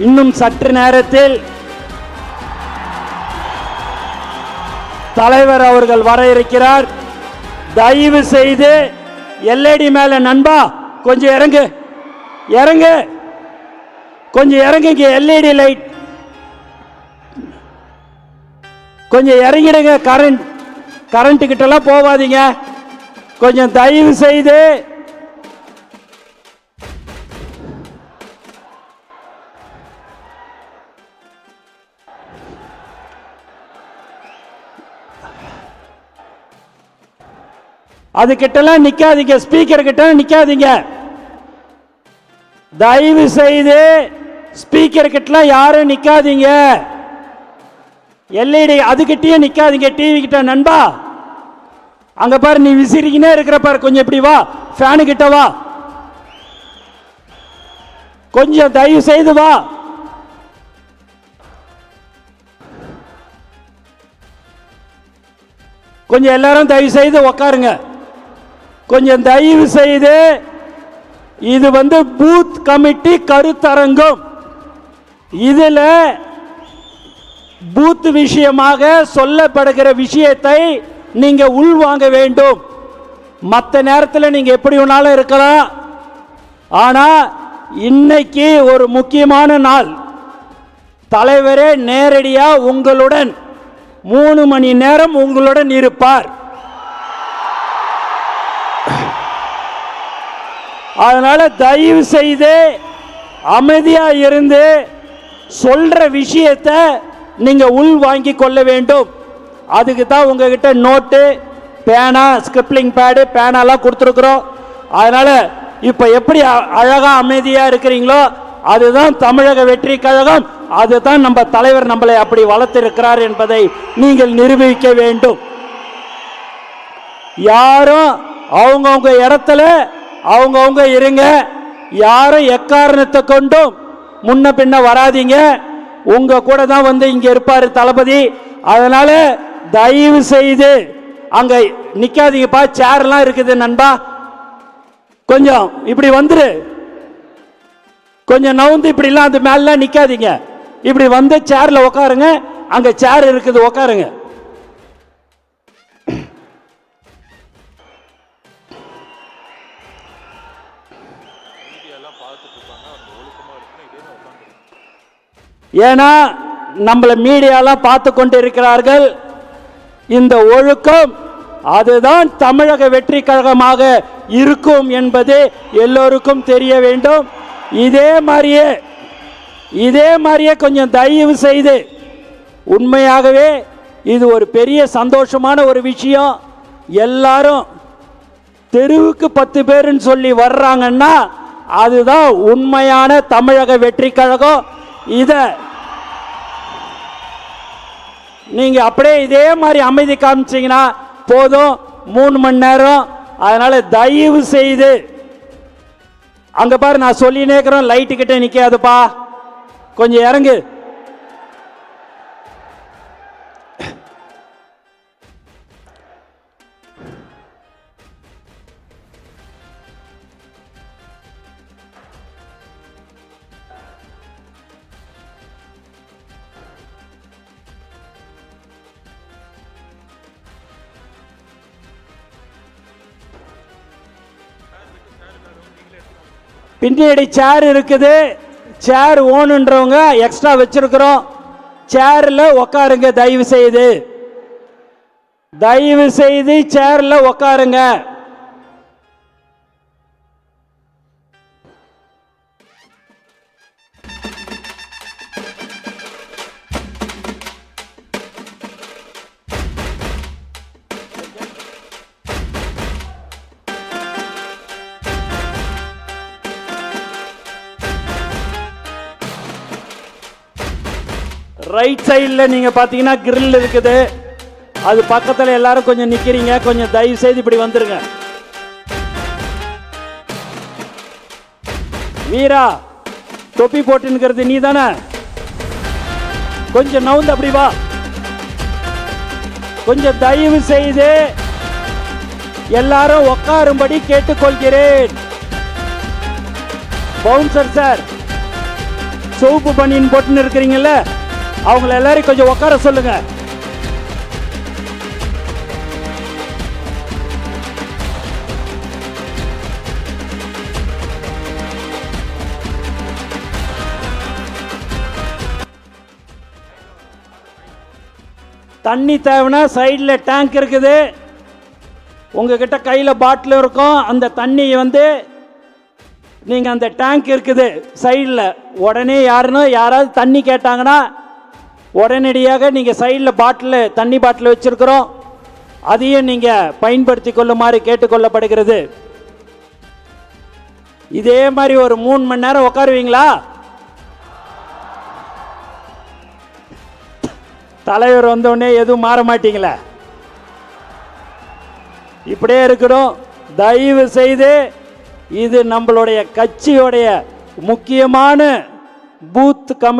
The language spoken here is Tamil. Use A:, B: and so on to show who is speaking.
A: இன்னும் சற்று நேரத்தில் தலைவர் அவர்கள் வர இருக்கிறார். தயவு செய்து எல்ஏடி மேல நண்பா கொஞ்சம் இறங்கு. இறங்கு. கொஞ்சம் இறங்குங்க எல்இடி லைட். கொஞ்சம் இறங்கிடுங்க கரண்ட். கரண்ட் கிட்டலாம் போகாதீங்க. கொஞ்சம் தயவு செய்து அது கிட்டலாம் நிற்காதீங்க ஸ்பீக்கர் கிட்ட நிற்காதீங்க தயவு செய்து ஸ்பீக்கர் கிட்டலாம் யாரும் நிற்காதீங்க எல்இடி அதுகிட்டயே நிற்காதீங்க டிவி கிட்ட. நண்பா அங்க பாரு நீ விசிறிக்கினே இருக்கிற பாரு. கொஞ்சம் இப்படி வா ஃபேனு கிட்ட வா. கொஞ்சம் தயவு செய்து வா. கொஞ்சம் எல்லாரும் தயவு செய்து உக்காருங்க. கொஞ்சம் தயவு செய்து இது வந்து பூத் கமிட்டி கருத்தரங்கம். இதில் பூத் விஷயமாக சொல்லப்படுகிற விஷயத்தை நீங்கள் உள்வாங்க வேண்டும். மற்ற நேரத்தில் நீங்கள் எப்படி வேணாலும் இருக்கலாம். ஆனால் இன்னைக்கு ஒரு முக்கியமான நாள். தலைவரே நேரடியாக உங்களுடன் மூணு மணி நேரம் உங்களுடன் இருப்பார். அதனால தயவு செய்து அமைதியாக இருந்து சொல்கிற விஷயத்தை நீங்கள் உள் வாங்கி கொள்ள வேண்டும். அதுக்கு தான் உங்ககிட்ட நோட்டு பேனா ஸ்கிரிப்லிங் பேடு பேனாலாம் கொடுத்துருக்குறோம். அதனால் இப்போ எப்படி அ- அமைதியாக இருக்கிறீங்களோ அதுதான் தமிழக வெற்றி கழகம் அதுதான் நம்ம தலைவர் நம்மளை அப்படி வளர்த்திருக்கிறார் என்பதை நீங்கள் நிரூபிக்க வேண்டும். யாரும் அவங்கவுங்க இடத்துல அவங்கவுங்க இருங்க. யாரும் எக்காரணத்தை கொண்டும் முன்ன பின்ன வராதீங்க. உங்க கூட தான் வந்து இங்க இருப்பாரு தளபதி. அதனால தயவு செய்து அங்க நிக்காதீங்கப்பா. சேர்லாம் இருக்குது நண்பா. கொஞ்சம் இப்படி வந்துரு. கொஞ்சம் நவுந்து இப்படிலாம் அது மேலாம் நிக்காதீங்க. இப்படி வந்து சேர்ல உட்காருங்க அங்க சேர் இருக்குது உட்காருங்க ஏன்னா நம்மளை மீடியாலாம் பார்த்து கொண்டு இருக்கிறார்கள் இந்த ஒழுக்கம் அதுதான் தமிழக வெற்றி கழகமாக இருக்கும் என்பது எல்லோருக்கும் தெரிய வேண்டும். இதே மாதிரியே இதே மாதிரியே கொஞ்சம் தயவு செய்து உண்மையாகவே இது ஒரு பெரிய சந்தோஷமான ஒரு விஷயம். எல்லாரும் தெருவுக்கு பத்து பேருன்னு சொல்லி வர்றாங்கன்னா அதுதான் உண்மையான தமிழக வெற்றி கழகம். இதை நீங்கள் அப்படியே இதே மாதிரி அமைதி காமிச்சிங்கன்னா போதும். மூணு மணி நேரம். அதனால் தயவு செய்து அங்கே பாரு நான் சொல்லினே இருக்கிறேன். லைட்டு கிட்டே நிற்காதுப்பா கொஞ்சம் இறங்கு. பின்னாடி சேர் இருக்குது. சேர் ஓனுன்றவங்க எக்ஸ்ட்ரா வச்சிருக்கிறோம். சேர்ல உக்காருங்க தயவு செய்து தயவு செய்து சேர்ல உக்காருங்க. ரைட் சைடில் நீங்கள் பார்த்தீங்கன்னா கிரில் இருக்குது. அது பக்கத்தில் எல்லாரும் கொஞ்சம் நிற்கிறீங்க கொஞ்சம் தயவு செய்து இப்படி வந்துருங்க. வீரா தொப்பி போட்டுன்னுக்கிறது நீ தானே கொஞ்சம் நவுந்து அப்படி வா. கொஞ்சம் தயவு செய்து எல்லாரும் உட்காரும்படி கேட்டுக்கொள்கிறேன். பவுன்சர் சார் சிவப்பு பனியன் போட்டுன்னு இருக்கிறீங்கல்ல? அவங்கள எல்லாரையும் கொஞ்சம் உட்கார சொல்லுங்க. தண்ணி தேவைன்னா சைடில் டேங்க் இருக்குது. உங்ககிட்ட கையில் பாட்டில் இருக்கும். அந்த தண்ணி வந்து நீங்கள் அந்த டேங்க் இருக்குது சைடில் உடனே யாருன்னு யாராவது தண்ணி கேட்டாங்கன்னா உடனடியாக நீங்கள் சைடில் பாட்டில் தண்ணி பாட்டில் வச்சுருக்கிறோம். அதையும் நீங்கள் பயன்படுத்தி கொள்ளுமாறு கேட்டுக்கொள்ளப்படுகிறது இதே மாதிரி ஒரு மூணு மணி நேரம் உட்காருவீங்களா? தலைவர் வந்தோடனே எதுவும் மாற மாட்டீங்களே? இப்படியே இருக்கணும். தயவு செய்து இது நம்மளுடைய கட்சியோடைய முக்கியமான பூத் கமி